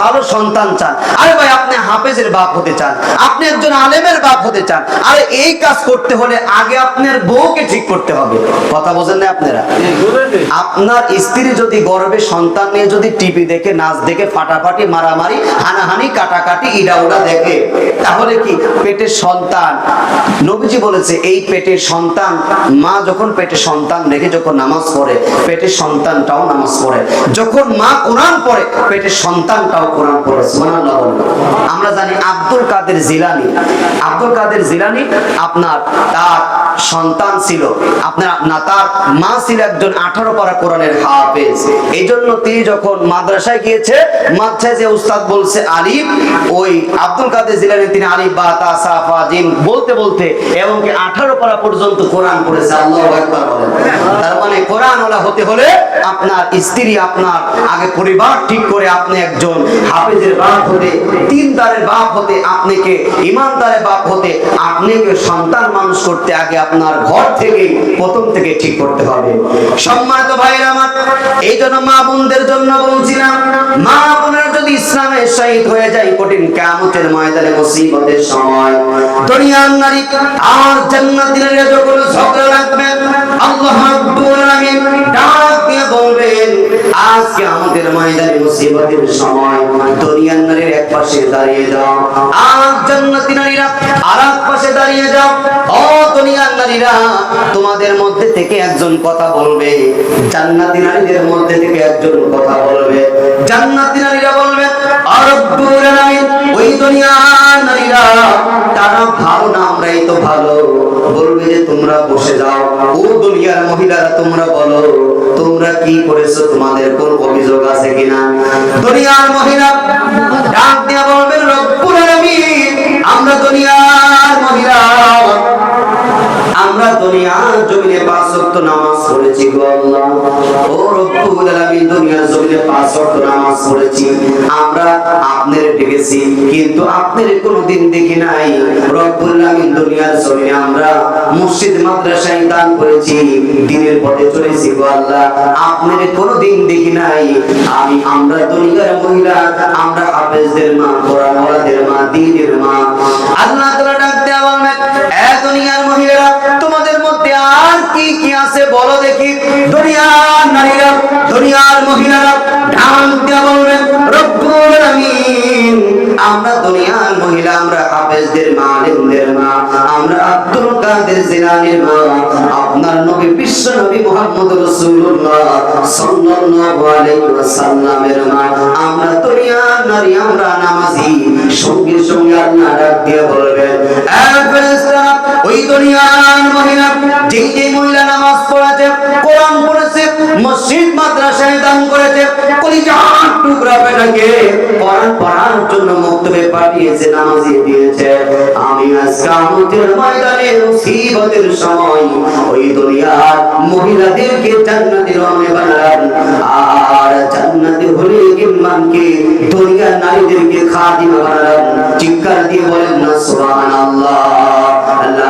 ভালো সন্তান চান। আরে ভাই আপনি হাফেজের বাপ হতে চান আপনি একজন আলেমের বাপ হতে চান। আরে এই কাজ করতে হলে আগে আপনার বউকে ঠিক করতে হবে। কথা বোঝেন না আপনারা? আপনার স্ত্রী যদি গর্বে সন্তান নিয়ে যদি টিভি দেখে নাচ দেখে ফাটাফাটি মারামারি হানাহানি কাটাকাটি ইডা উডা দেখে তাহলে কি পেটের সন্তান? নবীজি বলেছে এই পেটের সন্তান মা যখন পেটে সন্তান রেখে যখন নামাজ পড়ে পেটের সন্তানটাও নামাজ পড়ে। যখন মা কোরআন পড়ে পেটের আমরা জানি আব্দুল কাদের জিলানি। আব্দুল কাদের জিলানি আপনার তার সন্তান ছিল। আপনার না, তার মা ছিল একজন আঠারো পারা কোরআনের হাফেজ। এই জন্য তিনি যখন মাদ্রাসায় গিয়েছে, মাদ্রাসায় যে উস্তাদ বলছে আলিফ, ওই আব্দুল কাদের জিলানি তিনি আলিফ, বা, তা সাফা জিম বলতে বলতে, এবং আঠারো পারা পর্যন্ত কোরআন পড়েছে। আল্লাহ একবার বলেন। কোরআন হতে হলে আপনার স্ত্রী আপনার আগে পরিবার ঠিক করে আপনি একজন হাফেজের বাপ হতে তিন দারের বাপ হতে, আপনাকে ইমানদারের বাপ হতে, আপনাকে সন্তান মানুষ করতে আগে আপনার ঘর থেকে প্রথম থেকে ঠিক করতে হবে। সম্মানিত ভাইরা আমার, এই জন্য মা বোনদের জন্য বলছিলাম মা বোনের যদি ইসলামের শহীদ হয়ে যায় কঠিন কিয়ামতের ময়দানে মুসিবতের সময়। দুনিয়ার নারী আর জান্নাতের যখন ঝগড়া রাখবেন আল্লাহ রাব্বুল আলামিন আজকে আমাদের ময়দানে মুসিবতের সময় দুনিয়ার নারীর এক পাশে দাঁড়িয়ে যাও। আর জান্নাতি নারীরা আর এক পাশে দাঁড়িয়ে যাও। ও দুনিয়ার নারীরা তোমাদের মধ্যে থেকে একজন কথা বলবে। জান্নাতি নারীদের মধ্যে থেকে একজন কথা বলবে। জান্নাতি নারীরা বলবে আর রব্বুল আলামিন, ওই দুনিয়ার নারীরা, তারা ভালো না, আমরাই তো ভালো। বলবে যে, তোমরা বসে যাও। ও দুনিয়ার মহিলারা, তোমরা বলো, তোমরা কি করেছ? তোমাদের কোন অভিযোগ আছে কিনা? দুনিয়ার মহিলা ডাক দিয়া বলবেন পাঁচ ওয়াক্ত দেখি নাই। আমরা মসজিদ দিনের পথে চলেছি গো আল্লাহ। আপনার কোনোদিন দেখি নাই। আমি, আমরা দুনিয়ার মহিলা, আমরা হাফেজদের মা কোরআনওয়ালাদের মা দ্বীনের মা। আল্লাহ বলো দেখি, দুনিয়ার নারীরা, দুনিয়ার মহিলারা ঢাক দিয়া বলবেন, রব্বুল আলামিন আমরা দুনিয়ার মহিলা, আমরা হাফেজদের মা, আলেমদের মা, আমরা আব্দুল কাদের জিলানীর মা, আপনার নবী, বিশ্ব নবী মুহাম্মদ রাসূলুল্লাহ সাল্লাল্লাহু আলাইহি ওয়াসাল্লামের মা, আমরা দুনিয়ার নারী, আমরা নামাজি সঙ্গে সঙ্গে আল্লাহ ডাক দিয়ে বলবেন মসজিদ মাদ্রাসায় দান করেছে। কলিজার টুকরা বেটাকে কোরআন পড়ার জন্য মক্তবে পাঠিয়েছে, নামাজি দিয়েছে। আমি আজ কামতের ময়দানে মুসিবতের সময় ওই দুনিয়ার মহিলাদেরকে জান্নাতি রমে বানালাম। আর জান্নাতি হলে ইমানকে দুনিয়ার নারীদেরকে খাদিমা বানালাম। চিৎকার দিয়ে বলেন, না, সুবহানাল্লাহ। আল্লাহ